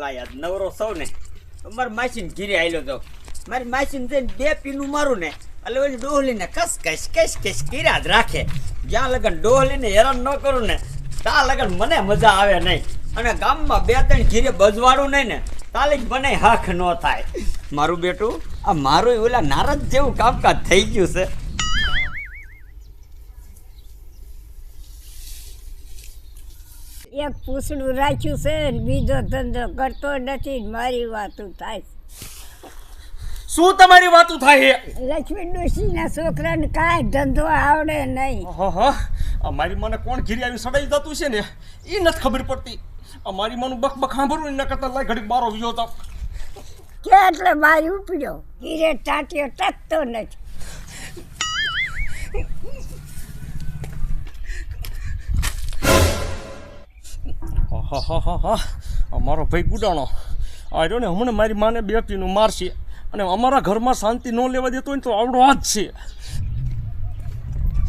લા યાર નવરો સૌ ને. મારી માસીને ઘીરે આવેલો તો. મારી માસીને જઈને બે પીનું મારું ને, એટલે ઓલી ડોહલીને કસ કસ કસ કસ કીરા જ રાખે. જ્યાં લગન ડોહલીને હેરાન ન કરું ને, ત્યાં લગન મને મજા આવે નહીં. અને ગામમાં બે ત્રણ ઘીરે બજવાડું નહીં ને, તાલી જ મને હાખ ન થાય. મારું બેટું, આ મારું ઓલા નારદ જેવું કામકાજ થઈ ગયું છે એક પૂછડું રાખ્યું છે ને બીજો ધંધો કરતો નથી મારી વાતું થાય. શું તમારી વાતું થાય લક્ષ્મી ડોશીના છોકરાને કાંઈ ધંધો આવડે નહીં. અમારી મને કોણ ઘીરી આવી સડાઈ જતું છે ને? એ નથી ખબર પડતી. અમારી મને બક બક સાંભળવું એના કરતા લાય ઘડીક બારો વિયો તો. કે એટલે મારી ઉપડ્યો? ઘીરે ટાંટીઓ ટકતો નથી. હા અમારો ભાઈ ગુડાણો. આ રહ્યો ને હમણાં મારી માને બે પીનું મારશે. અને અમારા ઘરમાં શાંતિ ન લેવા દેતો હોય ને તો આવડો હાથ છે.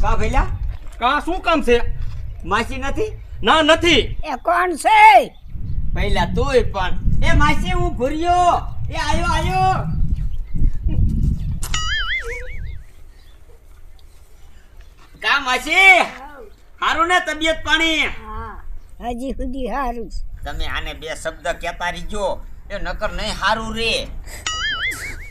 કા ભૈલા કા શું કામ છે? માસી નથી? ના નથી. એ કોણ છે? પહેલા તોય પણ. એ માસી હું ભૂર્યો. એ આયો આયો. કા માસી? હારું ને તબિયત પાણી. હા હજી સુધી સારું તમે આને બે શબ્દ કહેતા રીજો એ નકર નહીં હારું રે.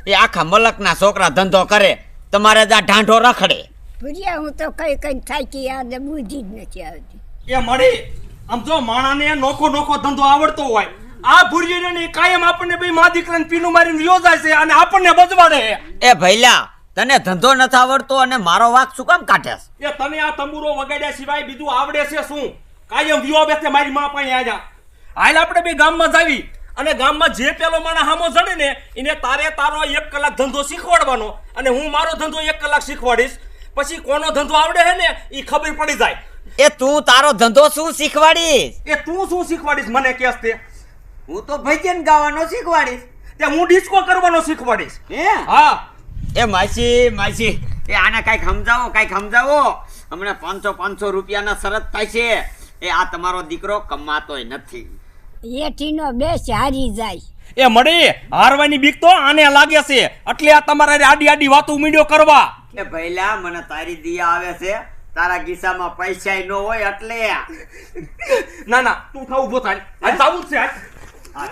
એ આખા મલકના છોકરા ધંધો કરે. તમારે ત્યાં ઢાંઢો રખડે. ભૂજ્યા હું તો કઈ કઈ થાકી યાદ બુદ્ધિ જ નથી આવતી. એ મળી આમ જો માણાને નોખો નોખો ધંધો આવડતો હોય આ ભૂરીને ને કાયમ આપણને બે મા દીકરાને પીનું મારીને યોજાય છે અને આપણને બજવાડે એ ભૈલા તને ધંધો નથી આવડતો અને મારો વાક શું કામ કાઢેસ એ તને આ તંબુરો વગાડ્યા સિવાય બીજું આવડે છે શું? કાયમ વિયો બેસે મારી માં પણ આજા હાલ આપણે બે ગામમાં જાવી અને ગામમાં જે પેલો માણસ હામો જડે ને એને તારે તારો એક કલાક ધંધો શીખવાડવાનો અને હું મારો ધંધો એક કલાક શીખવાડીશ. પછી કોનો ધંધો આવડે છે ને એ ખબર પડી જાય. એ તું તારો ધંધો શું શીખવાડીશ? એ તું શું શીખવાડીશ મને કેસ તે. હું તો ભજન ગાવાનો શીખવાડીશ. તે હું ડિસ્કો કરવાનો શીખવાડીશ. હે? હા. એ માસી માસી. એ આને કાંઈક સમજાવો કાંઈક સમજાવો. હમણાં પાંચસો પાંચસો રૂપિયાના શરત થાય છે. એ આ તમારો દીકરો કમાતોય નથી. એઠીનો બેસ હારી જાય. એ મળી હારવાની બીક તો આને લાગે છે. એટલે આ તમારે આડી આડી વાતો મીડિયો કરવા. એ ભઈલા મને તારી દિયા આવે છે. તારા ગીસામાં પૈસા ન હોય એટલે. ના ના તું થા ઊભો થાય. આ જાવું છે આ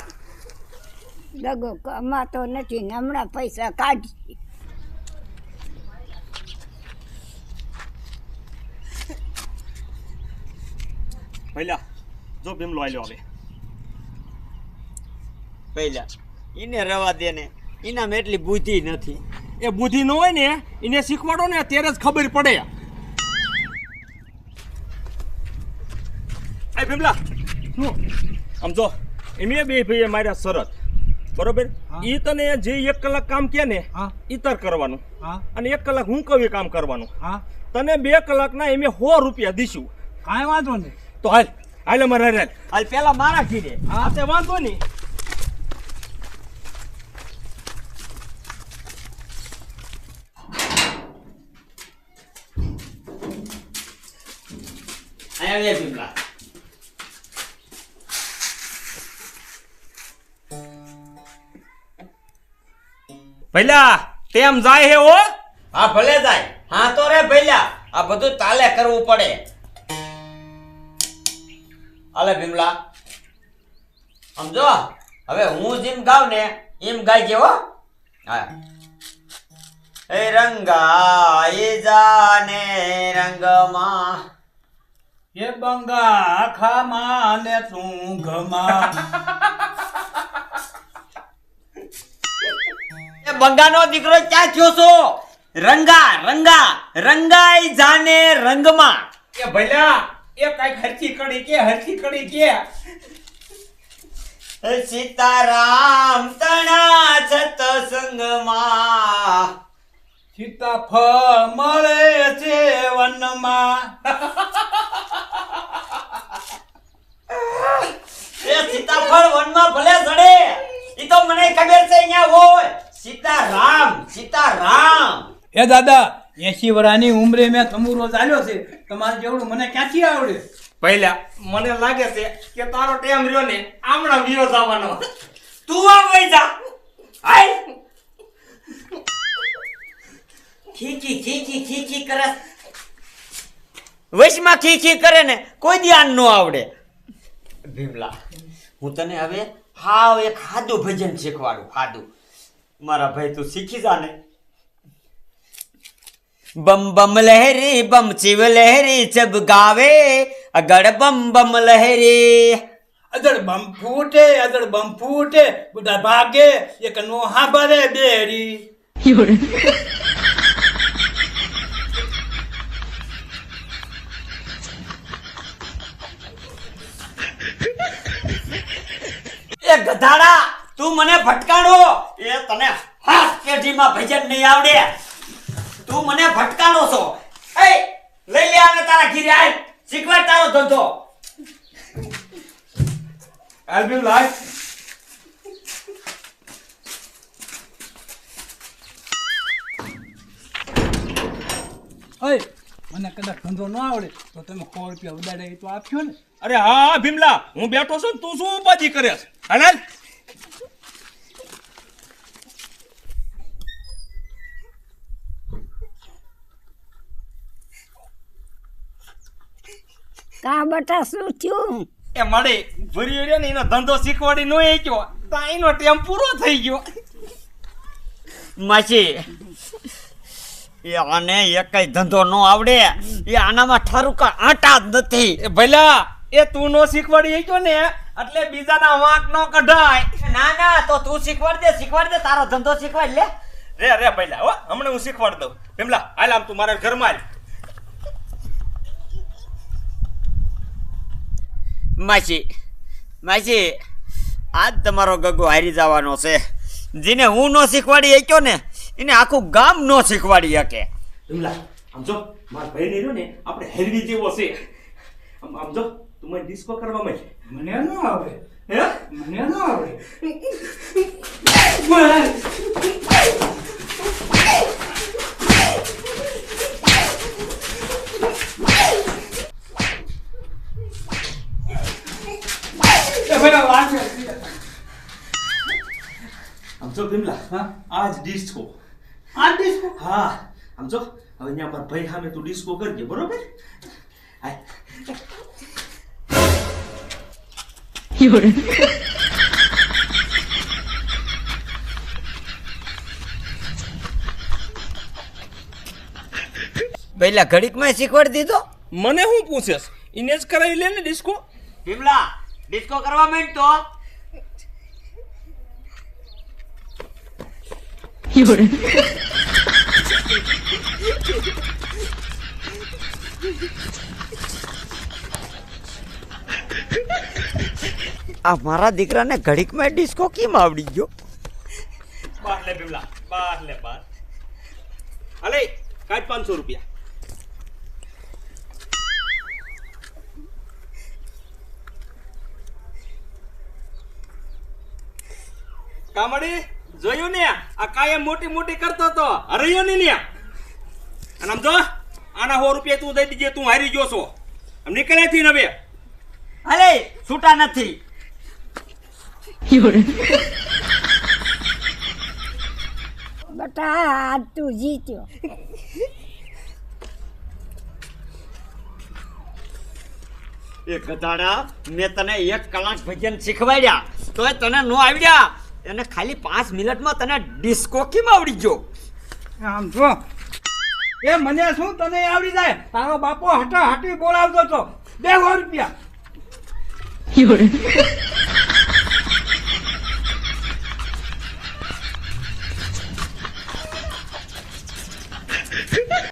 દગો કમાતો નથી ને હમણાં પૈસા કાઢી. ભઈલા જો ભીમલો આલ્યો હવે પહેલા એને રવા દે ને એનામાં એટલી બુદ્ધિ નથી. એ બુદ્ધિ ન હોય ને એને શીખવાડો ને ત્યારે જ ખબર પડે. એ ભીમલા શું? આમ જો એમે બે ભાઈએ માર્યા શરત. બરોબર? ઈ તને જે એક કલાક કામ કે ને ઈતર ઈ તાર કરવાનું. અને એક કલાક હું કવિ કામ કરવાનું. હા. તને બે કલાકના એમે સો રૂપિયા દીશું. કાંઈ વાંધો નહીં. તો હાલ હાલ અમારે હાલ. હાલ પેલા મારા ઘીરે. હા. તે વાંધો નહીં. બે ભીમલા તેમ જાય હે ઓ હા ભલે જાય. હા તો રે ભઈલા આ બધું તાલે કરવું પડે. હાલે ભીમલા. સમજો? હવે હું જેમ ગાવ ને એમ ગાય હો. હા એ રંગાઈ જાને રંગમાં. એ બંગા આખામાં ને તું ઘમાં એ બંગાનો દીકરો ક્યાં થયો છો? રંગા રંગા રંગાઈ જાને રંગમાં. એ ભઈલા એ કંઈક હરખી કડી કે હરખી કડી કે. સીતારામ તણા સતસંગમાં સીતાફળ મળે છે વનમાં. એ સીતાફળ વનમાં ભલે ચડે એ તો મને ખબર છે અહીંયા હોય. સીતારામ સીતારામ. એ દાદા એસી વરાની ઉંમરે મેં તંબુરો ચાલ્યો છે. તમારે જેવડું મને ક્યાંથી આવડે? પહેલા મને લાગે છે કે તારો ટેમ રહ્યો ને આમણા વીરો જવાનો. તું આમ વઈ જા. હાય. ખીચી ખીચી ખીચી કરે. વૈશમાં ખીચી કરે ને કોઈ ધ્યાન ન આવડે. ભીમલા, હું તને હવે હાવ એક હાદું ભજન શીખવાડું, હાદું. મારા ભાઈ તું શીખી જા ને. બમ બમ લહેરી બમ શિવ લહેરી જબ ગાવે અગડ બમ બમ લહેરી. અદળ બમ ફૂટે અદળ બમ ફૂટે બધા ભાગે એક નોહા ભરે બેરી. એ ગધાડા તું મને ભટકાણો એ તને હાથ પેઢીમાં ભજન નહીં આવડે. તું મને ભટકાણો છો. એ લઈ લે આને તારા ઘીરે આય શીખવાડ તારો ધંધો. હાલ ભીમલા હાલ. ઓય મને કદાચ ધંધો ન આવડે તો તમે સો રૂપિયા ઉડાડે તો આપ્યો ને. અરે હા હા ભીમલા હું બેઠો છું તું શું ઉપાધિ કરે છે? કા બટા શું થયું? એ મળે ભરી રહ્યો ને એનો ધંધો શીખવાડી નો એ ગયો તો એનો ટેમ પૂરો થઈ ગયો. માસી એ આને એકય ધંધો ન આવડે. એ આનામાં ઠારું કા આટા જ નથી. એ ભલા એ તું નો શીખવાડી ગયો ને એટલે બીજાના વાંક નો કઢાય. ના ના તો તું શીખવાડ દે શીખવાડ દે તારો ધંધો શીખવાડ લે. રે રે ભલા હો હમણાં હું શીખવાડ દઉં. ભીમલા હાલ આમ તું મારા ઘરમાં માસી માસી આજ તમારો ગગો હારી જવાનો છે. જેને હું ન શીખવાડી શક્યો ને એને આખું ગામ ન શીખવાડી શકે. ભીમલા આમ જો મારા ભાઈ ને રહ્યો ને આપણે હેરવી જેવો છે. આમ આમ જો તું મને ડિસ્કો કરવા માંડ મને ન આવડે હે? મને ન આવડે એ ભાઈ વાંચે આમ જો ભીમલા હા? આજ ડિસ્કો આ ડિસ્કો હા. આમ જો હવે અહીંયા મારા ભાઈ સામે તું ડિસ્કો કરજે બરોબર? હાય પહેલા ઘડીકમાં શીખવાડી દીધો? મને શું પૂછેસ ઇનેજ જ કરાવી લે ને ડિસ્કો ભીમલા ડિસ્કો કરવા માંડ તો. આ મારા દીકરાને ઘડીકમાં ડિસ્કો કેમ આવડી ગયો? બાર લે બિમલા બાર લે બાર. અલે કાઢ પાંચસો રૂપિયા. કામડી જોયું ને? આ કાયમ મોટી મોટી કરતો તો. હરયો ને ન્યા. અને આમ જો આના સો રૂપિયા તું દઈ દીજે તું હારી ગયો છો. આમ નીકળે થી ને હવે. અરે છૂટા નથી. બટા તું જીત્યો. એ ગધાડા મેં તને એક કલાક ભજન શીખવાડ્યા તોય તને નો આવડ્યા. અને ખાલી પાંચ મિનિટમાં તને ડિસ્કો કેમ આવડી ગયો? આમ જો. એ મને શું તને આવડી જાય? તારો બાપો હટા હટી બોલાવતો તો. બે સો રૂપિયા.